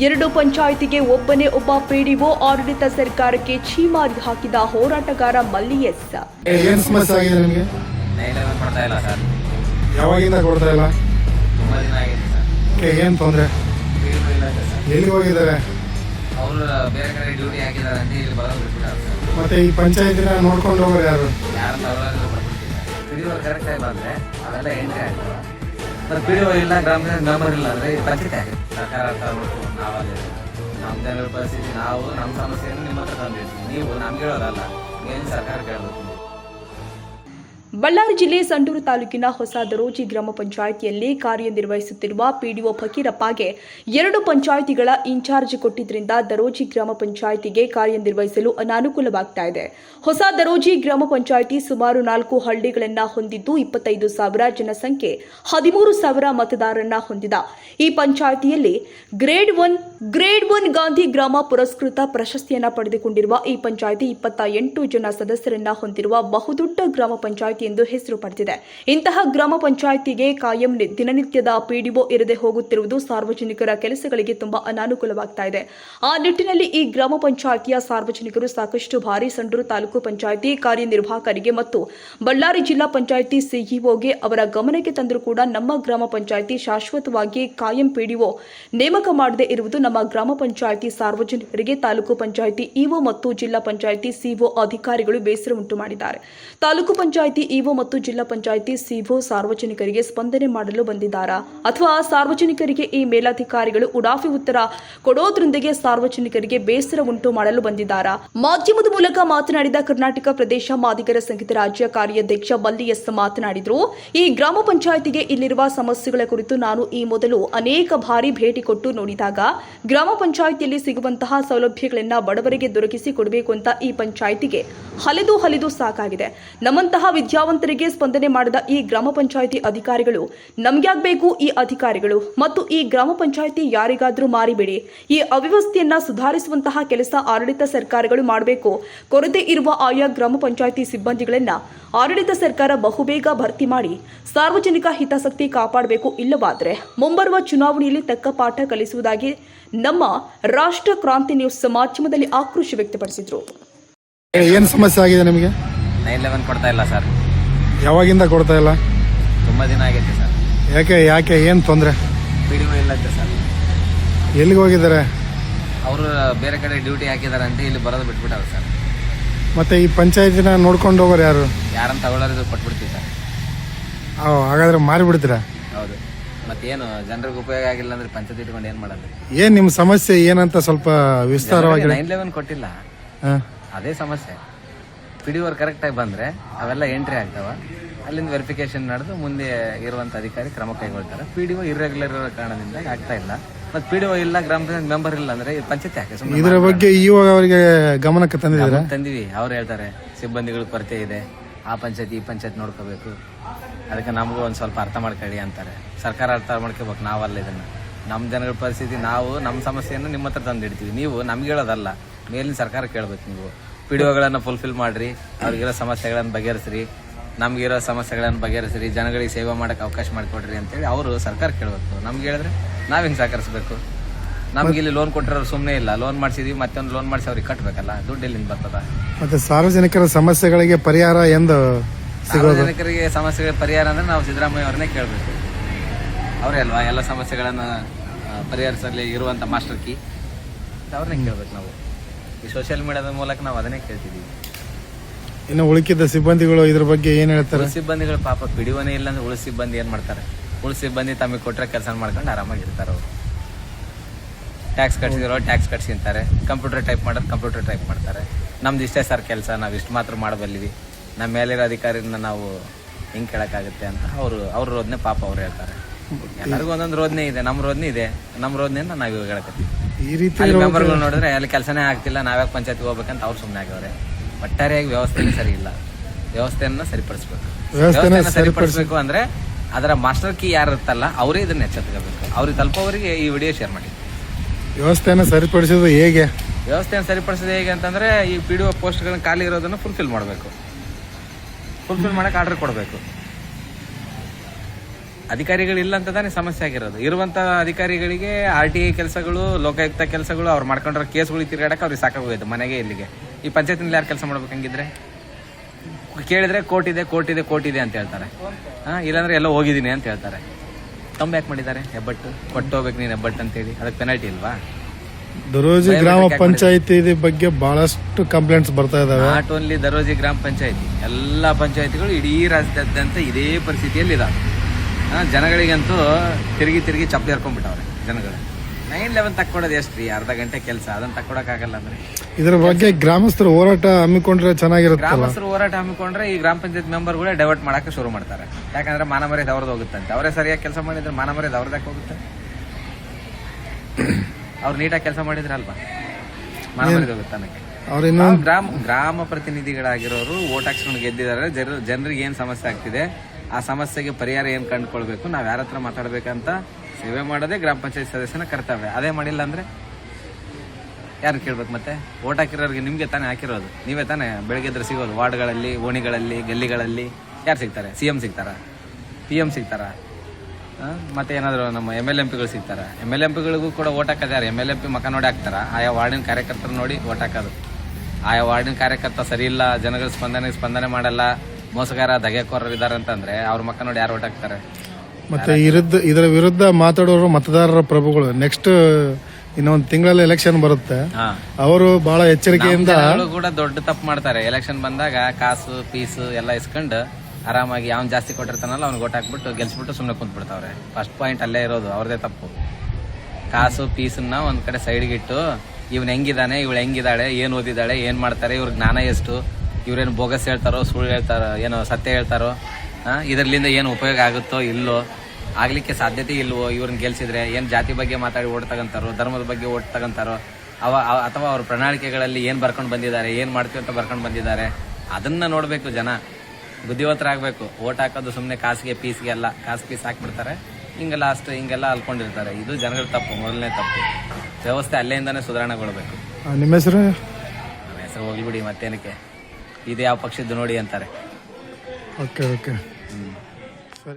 ಎರಡು ಪಂಚಾಯಿತಿಗೆ ಒಬ್ಬನೇ ಒಬ್ಬ ಪಿಡಿಒ ಆಡಳಿತ ಸರ್ಕಾರಕ್ಕೆ ಛೀಮಾರಿ ಹಾಕಿದ ಹೋರಾಟಗಾರ ಮಲ್ಲಿಯಸ್. ಮತ್ತೆ ಈ ಪಂಚಾಯತಿನ ನೋಡ್ಕೊಂಡು ಹೋಗೋರು ಯಾರು ಅದೆಲ್ಲ ಒ ಕರೆಕ್ಟಾಗಿ ಬಂದರೆ ಅವೆಲ್ಲ ಎಂಟ್ರಿ ಆಗ್ತವೆ ಸರ್ ಪಿ ಡಿ ಒ ಇಲ್ಲ ಗ್ರಾಮ ಮೆಂಬರ್ ಇಲ್ಲ ಅಂದರೆ ಪಂಚಾಯತಿ ಆಗಿದೆ ಸರ್ಕಾರ ನೋಡ್ಕೊಂಡು ನಾವಲ್ಲಿ ನಮ್ಮ ಜನರ ಪರಿಸ್ಥಿತಿ, ನಾವು ನಮ್ಮ ಸಮಸ್ಯೆಯನ್ನು ನಿಮ್ಮ ಹತ್ರ ತಂದಿರ್ತೀವಿ ನೀವು ನಮ್ಗೆ ಹೇಳೋದಲ್ಲ ಏನು ಸರ್ಕಾರ ಕೇಳಬೇಕು? ಬಳ್ಳಾರಿ ಜಿಲ್ಲೆ ಸಂಡೂರು ತಾಲೂಕಿನ ಹೊಸ ದರೋಜಿ ಗ್ರಾಮ ಪಂಚಾಯಿತಿಯಲ್ಲಿ ಕಾರ್ಯನಿರ್ವಹಿಸುತ್ತಿರುವ ಪಿಡಿಒ ಫಕೀರಪ್ಪಗೆ ಎರಡು ಪಂಚಾಯಿತಿಗಳ ಇನ್ಚಾರ್ಜ್ ಕೊಟ್ಟಿದ್ದರಿಂದ ದರೋಜಿ ಗ್ರಾಮ ಪಂಚಾಯಿತಿಗೆ ಕಾರ್ಯನಿರ್ವಹಿಸಲು ಅನಾನುಕೂಲವಾಗ್ತಾ ಇದೆ. ಹೊಸ ದರೋಜಿ ಗ್ರಾಮ ಪಂಚಾಯಿತಿ ಸುಮಾರು ನಾಲ್ಕು ಹಳ್ಳಿಗಳನ್ನು ಹೊಂದಿದ್ದು ಇಪ್ಪತ್ತೈದು ಸಾವಿರ ಜನಸಂಖ್ಯೆ, ಹದಿಮೂರು ಸಾವಿರ ಮತದಾರರನ್ನ ಹೊಂದಿದ. ಈ ಪಂಚಾಯಿತಿಯಲ್ಲಿ grade one grade one Gandhi ಗ್ರಾಮ ಪುರಸ್ಕೃತ ಪ್ರಶಸ್ತಿಯನ್ನು ಪಡೆದುಕೊಂಡಿರುವ ಈ ಪಂಚಾಯಿತಿ ಇಪ್ಪತ್ತ ಎಂಟು ಜನ ಸದಸ್ಯರನ್ನ ಹೊಂದಿರುವ ಬಹುದೊಡ್ಡ ಗ್ರಾಮ ಪಂಚಾಯಿತಿ ಎಂದು ಹೆಸರು ಪಡೆದಿದೆ. ಇಂತಹ ಗ್ರಾಮ ಪಂಚಾಯಿತಿಗೆ ಕಾಯಂ ದಿನನಿತ್ಯದ ಪಿಡಿಒ ಇರದೆ ಹೋಗುತ್ತಿರುವುದು ಸಾರ್ವಜನಿಕರ ಕೆಲಸಗಳಿಗೆ ತುಂಬಾ ಅನಾನುಕೂಲವಾಗ್ತಾ ಇದೆ. ಆ ನಿಟ್ಟಿನಲ್ಲಿ ಈ ಗ್ರಾಮ ಪಂಚಾಯಿತಿಯ ಸಾರ್ವಜನಿಕರು ಸಾಕಷ್ಟು ಭಾರಿ ಸಂಡೂರು ತಾಲೂಕು ಪಂಚಾಯಿತಿ ಕಾರ್ಯನಿರ್ವಾಹಕರಿಗೆ ಮತ್ತು ಬಳ್ಳಾರಿ ಜಿಲ್ಲಾ ಪಂಚಾಯಿತಿ ಸಿಇಒಗೆ ಅವರ ಗಮನಕ್ಕೆ ತಂದರೂ ಕೂಡ ನಮ್ಮ ಗ್ರಾಮ ಪಂಚಾಯಿತಿ ಶಾಶ್ವತವಾಗಿ ಕಾಯಂ ಪಿಡಿಒ ನೇಮಕ ಮಾಡದೇ ಇರುವುದು ನಮ್ಮ ಗ್ರಾಮ ಪಂಚಾಯಿತಿ ಸಾರ್ವಜನಿಕರಿಗೆ ತಾಲೂಕು ಪಂಚಾಯಿತಿ ಇಒ ಮತ್ತು ಜಿಲ್ಲಾ ಪಂಚಾಯಿತಿ ಸಿಒ ಅಧಿಕಾರಿಗಳು ಬೇಸರ ಉಂಟು ಮಾಡಿದ್ದಾರೆ. ತಾಲೂಕು ಪಂಚಾಯಿತಿ ಇಒ ಮತ್ತು ಜಿಲ್ಲಾ ಪಂಚಾಯಿತಿ ಸಿಒ ಸಾರ್ವಜನಿಕರಿಗೆ ಸ್ಪಂದನೆ ಮಾಡಲು ಬಂದಿದ್ದಾರಾ? ಅಥವಾ ಸಾರ್ವಜನಿಕರಿಗೆ ಈ ಮೇಲಾಧಿಕಾರಿಗಳು ಉಡಾಫಿ ಉತ್ತರ ಕೊಡೋದ್ರೊಂದಿಗೆ ಸಾರ್ವಜನಿಕರಿಗೆ ಬೇಸರ ಉಂಟು ಮಾಡಲು ಬಂದಿದ್ದಾರ? ಮಾಧ್ಯಮದ ಮೂಲಕ ಮಾತನಾಡಿದ ಕರ್ನಾಟಕ ಪ್ರದೇಶ ಮಾದಿಗರ ಸಂಘದ ರಾಜ್ಯ ಕಾರ್ಯಾಧ್ಯಕ್ಷ ಬಲ್ಲಿ ಎಸ್ ಮಾತನಾಡಿದರು, ಈ ಗ್ರಾಮ ಪಂಚಾಯಿತಿಗೆ ಇಲ್ಲಿರುವ ಸಮಸ್ಯೆಗಳ ಕುರಿತು ನಾನು ಈ ಮೊದಲು ಅನೇಕ ಬಾರಿ ಭೇಟಿ ಕೊಟ್ಟು ನೋಡಿದಾಗ ಗ್ರಾಮ ಪಂಚಾಯಿತಿಯಲ್ಲಿ ಸಿಗುವಂತಹ ಸೌಲಭ್ಯಗಳನ್ನು ಬಡವರಿಗೆ ದೊರಕಿಸಿ ಕೊಡಬೇಕು ಅಂತ ಈ ಪಂಚಾಯಿತಿಗೆ ಹಲಿದು ಹಲಿದು ಸಾಕಾಗಿದೆ. ನಮ್ಮಂತಹ ವಿದ್ಯಾವಂತರಿಗೆ ಸ್ಪಂದನೆ ಮಾಡಿದ ಈ ಗ್ರಾಮ ಪಂಚಾಯಿತಿ ಅಧಿಕಾರಿಗಳು, ನಮ್ಗ್ಯಾಗಬೇಕು ಈ ಅಧಿಕಾರಿಗಳು ಮತ್ತು ಈ ಗ್ರಾಮ ಪಂಚಾಯಿತಿ ಯಾರಿಗಾದರೂ ಮಾರಿಬಿಡಿ. ಈ ಅವ್ಯವಸ್ಥೆಯನ್ನ ಸುಧಾರಿಸುವಂತಹ ಕೆಲಸ ಆಡಳಿತ ಸರ್ಕಾರಗಳು ಮಾಡಬೇಕು. ಕೊರತೆ ಇರುವ ಆಯಾ ಗ್ರಾಮ ಪಂಚಾಯಿತಿ ಸಿಬ್ಬಂದಿಗಳನ್ನ ಆಡಳಿತ ಸರ್ಕಾರ ಬಹುಬೇಗ ಭರ್ತಿ ಮಾಡಿ, ಸಾರ್ವಜನಿಕ ಹಿತಾಸಕ್ತಿ ಕಾಪಾಡಬೇಕು ಇಲ್ಲವಾದರೆ ಮುಂಬರುವ ಚುನಾವಣೆಯಲ್ಲಿ ತಕ್ಕ ಪಾಠ ಕಲಿಸುವುದಾಗಿ ನಮ್ಮ ರಾಷ್ಟ್ರ ಕ್ರಾಂತಿ ನ್ಯೂಸ್ ಮಾಧ್ಯಮದಲ್ಲಿ ಆಕ್ರೋಶ ವ್ಯಕ್ತಪಡಿಸಿದರು. ಏನ್ ಸಮಸ್ಯೆ ಆಗಿದೆ ನಿಮಗೆ? ನೈನ್ ಲೆವೆನ್ ಕೊಡ್ತಾ ಇಲ್ಲ ಸರ್ ಯಾವಾಗಿಂದ ಕೊಡ್ತಾ ಇಲ್ಲ? ತುಂಬಾ ದಿನ ಆಗೈತೆ ಸರ್ ಯಾಕೆ ಯಾಕೆ ಏನ್ ತೊಂದ್ರೆ? ಸರ್ ಎಲ್ಲಿಗೆ ಹೋಗಿದ್ದಾರೆ? ಅವರು ಬೇರೆ ಕಡೆ ಡ್ಯೂಟಿ ಹಾಕಿದ್ದಾರೆ ಅಂತ ಇಲ್ಲಿ ಬರೋದು ಬಿಟ್ಬಿಟ್ಟಾರ ಸರ್ ಮತ್ತೆ ಈ ಪಂಚಾಯತಿನ ನೋಡ್ಕೊಂಡು ಹೋಗೋರು ಯಾರು? ಯಾರನ್ನ ತಗೊಳ್ಳೋದು ಕೊಟ್ಬಿಡ್ತೀವಿ ಸರ್ ಆ, ಹಾಗಾದ್ರೆ ಮಾರಿ ಬಿಡ್ತೀರಾ ಹೌದು. ಮತ್ತೇನು ಜನರಿಗೆ ಉಪಯೋಗ ಆಗಿಲ್ಲ ಅಂದ್ರೆ ಪಂಚಾಯತ್ ಇಟ್ಕೊಂಡು ಏನ್ ಮಾಡೋದು? ಏನ್ ನಿಮ್ ಸಮಸ್ಯೆ ಏನಂತ ಸ್ವಲ್ಪ ವಿಸ್ತಾರವಾಗಿ ನೈನ್ ಲೆವೆನ್ ಕೊಟ್ಟಿಲ್ಲ. ಹಾ. ಅದೇ ಸಮಸ್ಯೆ. ಪಿ ಡಿ ಓರ್ ಕರೆಕ್ಟಾಗಿ ಬಂದರೆ ಅವೆಲ್ಲ ಎಂಟ್ರಿ ಆಗ್ತಾವ. ಅಲ್ಲಿಂದ ವೆರಿಫಿಕೇಶನ್ ನಡೆದು ಮುಂದೆ ಇರುವಂಥ ಅಧಿಕಾರಿ ಕ್ರಮ ಕೈಗೊಳ್ತಾರೆ. ಪಿ ಡಿ ಒ ಇರ್ರೆಗ್ಯುಲರ್ ಇರೋ ಕಾರಣದಿಂದ ಆಗ್ತಾ ಇಲ್ಲ. ಮತ್ತು ಪಿ ಡಿ ಒ ಇಲ್ಲ ಗ್ರಾಮ ಪಂಚಾಯತ್ ಮೆಂಬರ್ ಇಲ್ಲ ಅಂದ್ರೆ ಪಂಚಾಯತ್ ಯಾಕೆ ಸುಮ್ಮನೆ ಇದ್ರ ಬಗ್ಗೆ ಇವಾಗ ಅವರಿಗೆ ಗಮನಕ್ಕೆ ತಂದಿದ್ದೀರಾ? ತಂದಿವಿ. ಅವ್ರು ಹೇಳ್ತಾರೆ ಸಿಬ್ಬಂದಿಗಳ ಕೊರತೆ ಇದೆ ಆ ಪಂಚಾಯತ್ ಈ ಪಂಚಾಯತ್ ನೋಡ್ಕೋಬೇಕು. ಅದಕ್ಕೆ ನಮಗೂ ಒಂದು ಸ್ವಲ್ಪ ಅರ್ಥ ಮಾಡ್ಕೊಳ್ಳಿ ಅಂತಾರೆ. ಸರ್ಕಾರ ಅರ್ಥ ಮಾಡ್ಕೋಬೇಕು ನಾವಲ್ಲ ಇದನ್ನು. ನಮ್ಮ ಜನಗಳ ಪರಿಸ್ಥಿತಿ ನಾವು ನಮ್ಮ ಸಮಸ್ಯೆಯನ್ನು ನಿಮ್ಮ ಹತ್ರ ತಂದಿಡ್ತೀವಿ. ನೀವು ನಮ್ಗೆ ಹೇಳೋದಲ್ಲ. ಮೇಲಿನ ಸರ್ಕಾರ ಕೇಳ್ಬೇಕು ನೀವು. ಪಿ ಡಿ ಒಗಳನ್ನು ಫುಲ್ಫಿಲ್ ಮಾಡಿರಿ ಅವ್ರಿಗಿರೋ ಸಮಸ್ಯೆಗಳನ್ನು ಬಗೆಹರಿಸ್ರಿ ನಮಗಿರೋ ಸಮಸ್ಯೆಗಳನ್ನು ಬಗೆಹರಿಸ್ರಿ ಜನಗಳಿಗೆ ಸೇವೆ ಮಾಡೋಕೆ ಅವಕಾಶ ಮಾಡಿಕೊಡ್ರಿ ಅಂತೇಳಿ ಅವರು ಸರ್ಕಾರ ಕೇಳಬೇಕು. ನಮ್ಗೆ ಹೇಳಿದ್ರೆ ನಾವು ಹಿಂಗೆ ಸಹಕರಿಸಬೇಕು? ನಮ್ಗೆ ಇಲ್ಲಿ ಲೋನ್ ಕೊಟ್ಟಿರೋರು ಸುಮ್ಮನೆ ಇಲ್ಲ. ಲೋನ್ ಮಾಡಿಸಿದ್ವಿ ಮತ್ತೊಂದು ಲೋನ್ ಮಾಡಿಸಿ ಅವ್ರಿಗೆ ಕಟ್ಟಬೇಕಲ್ಲ ದುಡ್ಡು ಎಲ್ಲಿಂದ ಬರ್ತದ? ಮತ್ತೆ ಸಾರ್ವಜನಿಕರ ಸಮಸ್ಯೆಗಳಿಗೆ ಪರಿಹಾರ ಎಂದು ಸಾರ್ವಜನಿಕರಿಗೆ ಸಮಸ್ಯೆಗಳ ಪರಿಹಾರ ಅಂದ್ರೆ ನಾವು ಸಿದ್ದರಾಮಯ್ಯ ಅವ್ರನ್ನೇ ಕೇಳಬೇಕು. ಅವರೇ ಅಲ್ವಾ ಎಲ್ಲ ಸಮಸ್ಯೆಗಳನ್ನು ಪರಿಹರಿಸಲಿ ಇರುವಂಥ ಮಾಸ್ಟರ್ ಕಿ? ಅವ್ರನ್ನೇ ಕೇಳ್ಬೇಕು ನಾವು. ಈ ಸೋಷಿಯಲ್ ಮೀಡಿಯಾದ ಮೂಲಕ ನಾವು ಅದನ್ನೇ ಕೇಳ್ತಿದ್ದೀವಿ ಇನ್ನು ಉಳಿಕಿದ್ದ ಸಿಬ್ಬಂದಿಗಳು ಇದ್ರ ಬಗ್ಗೆ ಏನ್ ಹೇಳ್ತಾರೆ? ಸಿಬ್ಬಂದಿಗಳು ಪಾಪ ಬಿಡಿವನೇ ಇಲ್ಲ ಅಂದ್ರೆ ಉಳಿದ ಸಿಬ್ಬಂದಿ ಏನು ಮಾಡ್ತಾರೆ? ಉಳಿದ ಸಿಬ್ಬಂದಿ ತಮಗೆ ಕೊಟ್ಟರೆ ಕೆಲಸ ಮಾಡ್ಕೊಂಡು ಆರಾಮಾಗಿ ಇರ್ತಾರೆ ಅವರು. ಟ್ಯಾಕ್ಸ್ ಕಟ್ಸಿರೋ ಟ್ಯಾಕ್ಸ್ ಕಟ್ಸಿಂತಾರೆ. ಕಂಪ್ಯೂಟರ್ ಟೈಪ್ ಮಾಡೋರು ಕಂಪ್ಯೂಟರ್ ಟೈಪ್ ಮಾಡ್ತಾರೆ. ನಮ್ದು ಇಷ್ಟೇ ಸರ್ ಕೆಲಸ ನಾವು ಇಷ್ಟು ಮಾತ್ರ ಮಾಡಬಲ್ಲಿವಿ. ನಮ್ಮ ಮೇಲಿರೋ ಅಧಿಕಾರಿನ ನಾವು ಹಿಂಗೆ ಕೇಳೋಕ್ಕಾಗುತ್ತೆ ಅಂತ ಅವರು ಅವ್ರ ಅದನ್ನೇ ಪಾಪ ಅವ್ರು ಹೇಳ್ತಾರೆ. ಎಲ್ಲರಿಗೂ ಒಂದೊಂದು ರೋದ್ನೆ ಇದೆ. ನಮ್ಮ ರೋದ್ನೆ ಇದೆ. ನಮ್ಮ ಅಂತ ನಾವು ಇವಾಗ ಹೇಳ್ತೀವಿ ಈ ರೀತಿ ಮೆಂಬರ್ಗಳು ನೋಡಿದ್ರೆ ಅಲ್ಲಿ ಕೆಲಸನೇ ಆಗ್ತಿಲ್ಲ ನಾವ್ಯಾಕೆ ಪಂಚಾಯತ್ಗೆ ಹೋಗ್ಬೇಕಂತ ಅವ್ರು ಸುಮ್ಮನೆ ಆಗವ್ರೆ ಒಟ್ಟಾರೆಯಾಗಿ ವ್ಯವಸ್ಥೆನೇ ಸರಿ ಇಲ್ಲ. ವ್ಯವಸ್ಥೆಯನ್ನ ಸರಿಪಡಿಸ್ಬೇಕು. ವ್ಯವಸ್ಥೆನ ಸರಿಪಡಿಸ್ಬೇಕು ಅಂದ್ರೆ ಅದರ ಮಾಸ್ಟರ್ ಕೀ ಯಾರು ಇರ್ತಲ್ಲ ಅವರೇ ಇದನ್ನ ಎಚ್ಚೆತ್ಕೋಬೇಕು ಅವ್ರಿಗೆ ತಲುಪೋವರಿಗೆ ಈ ವಿಡಿಯೋ ಶೇರ್ ಮಾಡಿ. ವ್ಯವಸ್ಥೆಯನ್ನು ಸರಿಪಡಿಸೋದು ಹೇಗೆ? ವ್ಯವಸ್ಥೆಯನ್ನು ಸರಿಪಡಿಸೋದು ಹೇಗೆ ಅಂತಂದ್ರೆ ಈ ಪಿ ಡಿ ಒ ಪೋಸ್ಟ್ಗಳನ್ನ ಖಾಲಿ ಇರೋದನ್ನ ಫುಲ್ಫಿಲ್ ಮಾಡಬೇಕು. ಫುಲ್ಫಿಲ್ ಮಾಡಕ್ಕೆ ಆರ್ಡರ್ ಕೊಡಬೇಕು. ಅಧಿಕಾರಿಗಳಿಲ್ಲ ಅಂತ ತಾನೇ ಸಮಸ್ಯೆ ಆಗಿರೋದು. ಇರುವಂತ ಅಧಿಕಾರಿಗಳಿಗೆ ಆರ್ ಟಿ ಐ ಕೆಲಸಗಳು ಲೋಕಾಯುಕ್ತ ಕೆಲಸಗಳು ಅವ್ರು ಮಾಡ್ಕೊಂಡಿರೋ ಕೇಸ್ಗಳು ತಿರುಗಾಡಕ್ಕೆ ಅವ್ರಿಗೆ ಸಾಕಾಗೋಯ್ತು ಮನೆಗೆ ಇಲ್ಲಿಗೆ. ಈ ಪಂಚಾಯತ್ನಲ್ಲಿ ಯಾರು ಕೆಲಸ ಮಾಡ್ಬೇಕಂಗಿದ್ರೆ ಕೇಳಿದ್ರೆ ಕೋರ್ಟ್ ಇದೆ ಕೋರ್ಟ್ ಇದೆ ಕೋರ್ಟ್ ಇದೆ ಅಂತ ಹೇಳ್ತಾರೆ. ಹಾ ಇಲ್ಲಾಂದ್ರೆ ಎಲ್ಲ ಹೋಗಿದ್ದೀನಿ ಅಂತ ಹೇಳ್ತಾರೆ. ತಂಬ ಯಾಕೆ ಮಾಡಿದ್ದಾರೆ? ಹೆಬ್ಬಟ್ಟು? ಕೊಟ್ಟು ಹೋಗ್ಬೇಕು ನೀನು ಹೆಬ್ಬಟ್ಟು ಅಂತೇಳಿ. ಅದಕ್ಕೆ ಪೆನಾಲ್ಟಿ ಇಲ್ವಾ? ದರೋಜಿ ಗ್ರಾಮ ಪಂಚಾಯತಿ ಬಗ್ಗೆ ಬಹಳಷ್ಟು ಕಂಪ್ಲೇಂಟ್ಸ್ ಬರ್ತಾ ಇದಾವೆ. ನಾಟ್ ಓನ್ಲಿ ದರೋಜಿ ಗ್ರಾಮ ಪಂಚಾಯತಿ ಎಲ್ಲ ಪಂಚಾಯತಿಗಳು ಇಡೀ ರಾಜ್ಯದಾದ್ಯಂತ ಇದೇ ಪರಿಸ್ಥಿತಿಯಲ್ಲಿ ಇದಾವೆ ಜನಗಳಿಗಂತೂ ತಿರುಗಿ ತಿರುಗಿ ಚಪ್ಪಲಿ ಹರ್ಕೊಂಡ್ಬಿಟ್ಟವ್ರೆ ಜನಗಳು. ನೈನ್ ಲೆವೆನ್ ತಕ್ಕೊಡೋದು ಎಷ್ಟು ರೀ? ಅರ್ಧ ಗಂಟೆ ಕೆಲಸ ಅದನ್ನ ತಕ್ಕೊಡಕ್ಕಾಗಲ್ಲ ಅಂದ್ರೆ. ಇದ್ರ ಬಗ್ಗೆ ಗ್ರಾಮಸ್ಥರು ಹೋರಾಟ ಹಮ್ಮಿಕೊಂಡ್ರೆ ಚೆನ್ನಾಗಿರುತ್ತೆ ಗ್ರಾಮಸ್ಥರು ಹೋರಾಟ ಹಮ್ಮಿಕೊಂಡ್ರೆ ಈ ಗ್ರಾಮ ಪಂಚಾಯತ್ ಮೆಂಬರ್ಗಳೇ ಡೈವರ್ಟ್ ಮಾಡಕ್ಕೆ ಶುರು ಮಾಡ್ತಾರೆ. ಯಾಕಂದ್ರೆ ಮಾನಮರ್ಯಾದೆ ಅವ್ರದ್ದು ಹೋಗುತ್ತಂತೆ. ಅವರೇ ಸರಿಯಾಗಿ ಕೆಲಸ ಮಾಡಿದ್ರೆ ಮಾನಮರ್ಯಾದೆ ಅವ್ರದ್ದು ಹೋಗುತ್ತೆ. ಅವ್ರು ನೀಟಾಗಿ ಕೆಲಸ ಮಾಡಿದ್ರೆ ಅಲ್ವಾ ಮಾನ ಮರ್ಯಾದೆ ಹೋಗುತ್ತೆ ನನಗೆ ಗ್ರಾಮ ಗ್ರಾಮ ಪ್ರತಿನಿಧಿಗಳಾಗಿರೋರು ಓಟ್ ಹಾಕ್ಸ್ಕೊಂಡು ಗೆದ್ದಿದ್ದಾರೆ. ಜನ ಜನರಿಗೆ ಏನು ಸಮಸ್ಯೆ ಆಗ್ತಿದೆ? ಆ ಸಮಸ್ಯೆಗೆ ಪರಿಹಾರ ಏನು ಕಂಡುಕೊಳ್ಬೇಕು? ನಾವು ಯಾರ ಹತ್ರ ಮಾತಾಡ್ಬೇಕಂತ ಸೇವೆ ಮಾಡೋದೇ ಗ್ರಾಮ ಪಂಚಾಯತ್ ಸದಸ್ಯನ ಕರ್ತವ್ಯ. ಅದೇ ಮಾಡಿಲ್ಲ ಅಂದ್ರೆ ಯಾರು ಕೇಳ್ಬೇಕು ಮತ್ತೆ? ಓಟ್ ಹಾಕಿರೋರಿಗೆ ನಿಮಗೆ ತಾನೇ ಹಾಕಿರೋದು. ನೀವೇ ತಾನೇ ಬೆಳಗ್ಗೆ ಎದ್ರೆ ಸಿಗೋದು. ವಾರ್ಡ್ಗಳಲ್ಲಿ, ಓಣಿಗಳಲ್ಲಿ, ಗಲ್ಲಿಗಳಲ್ಲಿ ಯಾರು ಸಿಗ್ತಾರೆ? ಸಿ ಎಂ ಸಿಗ್ತಾರ? ಪಿ ಎಂ ಸಿಗ್ತಾರ? ಮತ್ತೆ ಏನಾದ್ರು ನಮ್ಮ ಎಂ ಎಲ್ ಎಂ ಪಿಗಳು ಸಿಗ್ತಾರ? ಎಂ ಎಲ್ ಎಂ ಪಿಗಳಿಗೂ ಕೂಡ ಓಟ್ ಹಾಕೋದು ಯಾರು? ಎಂ ಎಲ್ ಎಂ ಪಿ ಮಕ ನೋಡಿ ಹಾಕ್ತಾರ? ಆಯಾ ವಾರ್ಡಿನ ಕಾರ್ಯಕರ್ತರು ನೋಡಿ ಓಟ್ ಹಾಕೋದು. ಆಯಾ ವಾರ್ಡಿನ ಕಾರ್ಯಕರ್ತ ಸರಿ ಇಲ್ಲ, ಜನಗಳ ಸ್ಪಂದನೆ ಸ್ಪಂದನೆ ಮಾಡಲ್ಲ ಮೋಸಗಾರ ದಗೆಕೋರರು ಇದಾರೆ ಅಂತಂದ್ರೆ ಅವ್ರ ಮಕ್ಕ ನೋಡಿ ಯಾರು ಹಾಕ್ತಾರೆ ಮತ್ತೆ ಇರುದ್ಧ ಇದರ ವಿರುದ್ಧ ಮಾತಾಡೋರು ಮತದಾರರ ಪ್ರಭುಗಳು. ನೆಕ್ಸ್ಟ್ ಇನ್ನೊಂದು ತಿಂಗಳಲ್ಲಿ ಎಲೆಕ್ಷನ್ ಬರುತ್ತೆ. ಅವರು ಬಹಳ ಎಚ್ಚರಿಕೆಯಿಂದ ಕೂಡ ದೊಡ್ಡ ತಪ್ಪು ಮಾಡ್ತಾರೆ. ಎಲೆಕ್ಷನ್ ಬಂದಾಗ ಕಾಸು ಪೀಸು ಎಲ್ಲ ಇಸ್ಕೊಂಡು ಆರಾಮಾಗಿ ಯಾವ್ ಜಾಸ್ತಿ ಕೊಟ್ಟಿರ್ತಾನಲ್ಲ ಅವ್ನ್ ಓಟ್ ಹಾಕ್ಬಿಟ್ಟು ಗೆಲ್ಸ್ಬಿಟ್ಟು ಸುಮ್ಮನೆ ಕುಂತ್ಬಿಡ್ತಾವ್ರೆ. ಫಸ್ಟ್ ಪಾಯಿಂಟ್ ಅಲ್ಲೇ ಇರೋದು. ಅವ್ರದೇ ತಪ್ಪು. ಕಾಸು ಪೀಸನ್ನ ಒಂದ್ ಕಡೆ ಸೈಡ್ಗಿಟ್ಟು ಇವ್ನು ಹೆಂಗಿದಾನೆ? ಇವಳು ಹೆಂಗಿದಾಳೆ? ಏನ್ ಓದಿದಾಳೆ? ಏನ್ ಮಾಡ್ತಾರೆ? ಇವ್ರ ಜ್ಞಾನ ಎಷ್ಟು? ಇವ್ರೇನು ಬೋಗಸ್ ಹೇಳ್ತಾರೋ ಸುಳ್ಳು ಹೇಳ್ತಾರೋ ಏನೋ ಸತ್ಯ ಹೇಳ್ತಾರೋ ಇದರಲ್ಲಿಂದ ಏನು ಉಪಯೋಗ ಆಗುತ್ತೋ ಇಲ್ಲೋ ಆಗಲಿಕ್ಕೆ ಸಾಧ್ಯತೆ ಇಲ್ವೋ ಇವ್ರನ್ನ ಗೆಲ್ಸಿದ್ರೆ ಏನು ಜಾತಿ ಬಗ್ಗೆ ಮಾತಾಡಿ ಓಟ್ ತಗೊಂತಾರೋ ಧರ್ಮದ ಬಗ್ಗೆ ಓಟ್ ತಗೊಂತಾರೋ ಅವ ಅಥವಾ ಅವ್ರ ಪ್ರಣಾಳಿಕೆಗಳಲ್ಲಿ ಏನು ಬರ್ಕೊಂಡು ಬಂದಿದ್ದಾರೆ ಏನು ಮಾಡ್ತೀವಿ ಅಂತ ಬರ್ಕೊಂಡು ಬಂದಿದ್ದಾರೆ ಅದನ್ನ ನೋಡಬೇಕು ಜನ. ಬುದ್ಧಿವಂತರಾಗಬೇಕು. ಓಟ್ ಹಾಕೋದು ಸುಮ್ಮನೆ ಕಾಸಿಗೆ ಪೀಸ್ಗೆ ಎಲ್ಲ ಕಾಸು ಪೀಸ್ ಹಾಕ್ಬಿಡ್ತಾರೆ. ಹಿಂಗೆ ಲಾಸ್ಟ್ ಹಿಂಗೆಲ್ಲ ಅಲ್ಕೊಂಡಿರ್ತಾರೆ. ಇದು ಜನಗಳ ತಪ್ಪು ಮೊದಲನೇ ತಪ್ಪು. ವ್ಯವಸ್ಥೆ ಅಲ್ಲೆಯಿಂದಾನೇ ಸುಧಾರಣೆಗೊಳ್ಬೇಕು. ಆ, ನಿಮ್ಮ ಹೆಸರು? ನಮ್ಮ ಹೆಸರು ಹೋಗಿಬಿಡಿ ಮತ್ತೇನಕ್ಕೆ. ಇದು ಯಾವ ಪಕ್ಷದ್ದು ನೋಡಿ ಅಂತಾರೆ. Okay okay.